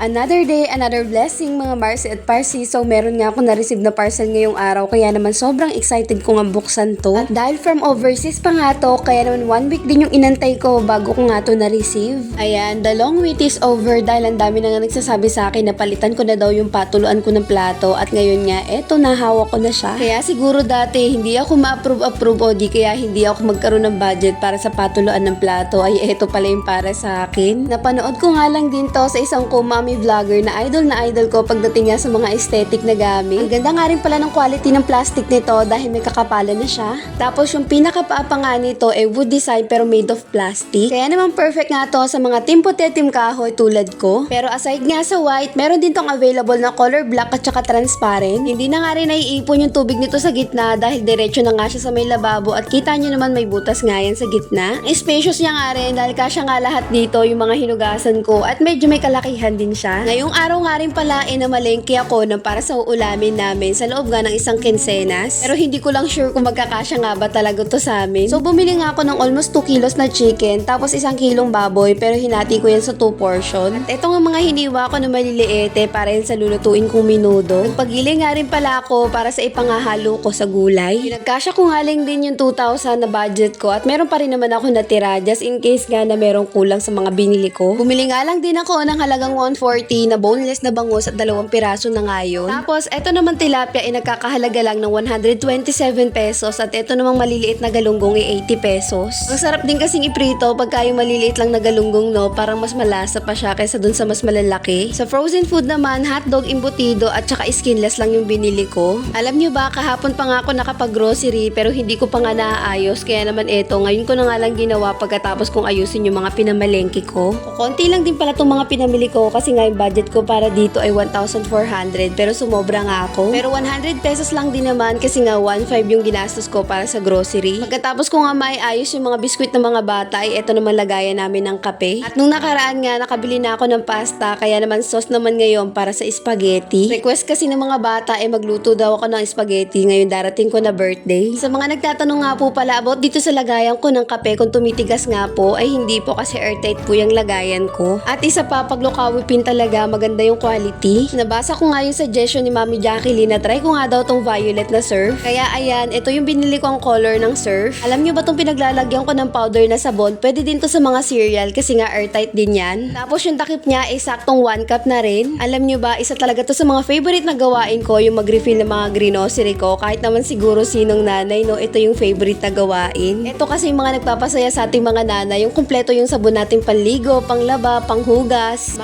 Another day, another blessing mga Marcy at Parsi. So meron nga ako na-receive na parcel ngayong araw kaya naman sobrang excited ko nga buksan to. At dahil from overseas pa nga to, kaya naman one week din yung inantay ko bago ko nga to na-receive. Ayan, the long wait is over dahil ang dami na nga nagsasabi sa akin na palitan ko na daw yung patuluan ko ng plato at ngayon nga, eto nahawa ko na siya. Kaya siguro dati hindi ako ma-approve-approve o di kaya hindi ako magkaroon ng budget para sa patuluan ng plato ay eto pala yung para sa akin. Napanood ko nga lang din to sa isang kumami vlogger na idol na idol ko pagdating nga sa mga aesthetic na gamit. Ang ganda nga rin pala ng quality ng plastic nito dahil may kakapalan na siya. Tapos yung pinakapaapa nga nito ay wood design pero made of plastic. Kaya naman perfect nga to sa mga timpote tim kahoy tulad ko. Pero aside nga sa white, meron din tong available na color black at saka transparent. Hindi na nga rin naiipon yung tubig nito sa gitna dahil diretso na nga siya sa may lababo at kita nyo naman may butas nga yan sa gitna. Spacious niya nga rin dahil kasya nga lahat dito yung mga hinugasan ko at medyo may kalakihan din siya. Ngayong araw nga rin pala eh namalengke ako ng para sa uulamin namin sa loob nga ng isang kinsenas. Pero hindi ko lang sure kung magkakasya nga ba talaga to sa amin. So bumili nga ako ng almost 2 kilos na chicken tapos isang kilong baboy pero hinati ko yan sa 2 portion. At ito nga mga hiniwa ko na maliliit eh para yan sa lulutuin kong minudo. Nagpagili nga rin pala ako para sa ipangahalo ko sa gulay. Pinagkasya ko nga lang din yung 2,000 na budget ko at meron pa rin naman ako natira just in case nga na merong kulang sa mga binili ko. Bumili nga lang din ako ng halagang 140 na boneless na bangus at dalawang piraso na ngayon. Tapos eto naman tilapia ay nagkakahalaga lang ng 127 pesos at eto namang maliliit na galunggong ay 80 pesos. Ang sarap din kasing iprito pagka yung maliliit lang na galunggong no, parang mas malasa pa siya kaysa dun sa mas malalaki. Sa frozen food naman, hotdog imbutido at saka skinless lang yung binili ko. Alam nyo ba, kahapon pa nga ako nakapag-grocery pero hindi ko pa nga naaayos kaya naman eto, ngayon ko na nga lang ginawa pagkatapos kong ayusin yung mga pinamalengke ko. Konti lang din pala tong mga pinamili ko kasi nga yung budget ko para dito ay 1,400 pero sumobra nga ako. Pero 100 pesos lang din naman kasi nga 1,500 yung ginastos ko para sa grocery. Pagkatapos ko nga may ayos yung mga biskwit ng mga bata ay eto naman lagayan namin ng kape. At nung nakaraan nga nakabili na ako ng pasta kaya naman sauce naman ngayon para sa spaghetti. Request kasi ng mga bata ay magluto daw ako ng spaghetti ngayon darating ko na birthday. Sa mga nagtatanong nga po pala about dito sa lagayan ko ng kape kung tumitigas nga po ay hindi po kasi airtight po yung lagayan ko. At isa pa pag lokawi pin talaga maganda yung quality. Nabasa ko nga yung suggestion ni Mami Jacqueline na try ko nga daw tong violet na surf. Kaya ayan, ito yung binili ko ang color ng surf. Alam nyo ba tong pinaglalagyan ko ng powder na sabon? Pwede din to sa mga cereal kasi nga airtight din yan. Tapos yung takip niya ay saktong 1 cup na rin. Alam nyo ba, isa talaga to sa mga favorite na gawain ko yung mag-refill ng mga grocery ko. Kahit naman siguro sinong nanay, no, ito yung favorite na gawain. Ito kasi yung mga nagpapasaya sa ating mga nanay, yung kumpleto yung sabon natin panligo, panglaba, panghugas.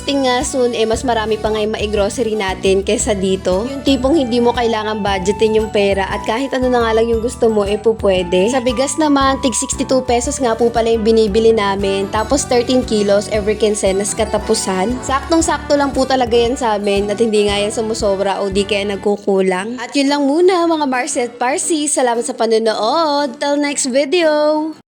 Manifesting nga soon, eh mas marami pa nga yung ma-grocery natin kesa dito. Yung tipong hindi mo kailangan budgetin yung pera at kahit ano na nga lang yung gusto mo, eh po pwede. Sa bigas naman, tig 62 pesos nga po pala yung binibili namin. Tapos 13 kilos every quincenas katapusan. Saktong-sakto lang po talaga yan sa amin at hindi nga yan sumusobra o di kaya nagkukulang. At yun lang muna mga Marcet Parsi. Salamat sa panonood. Till next video!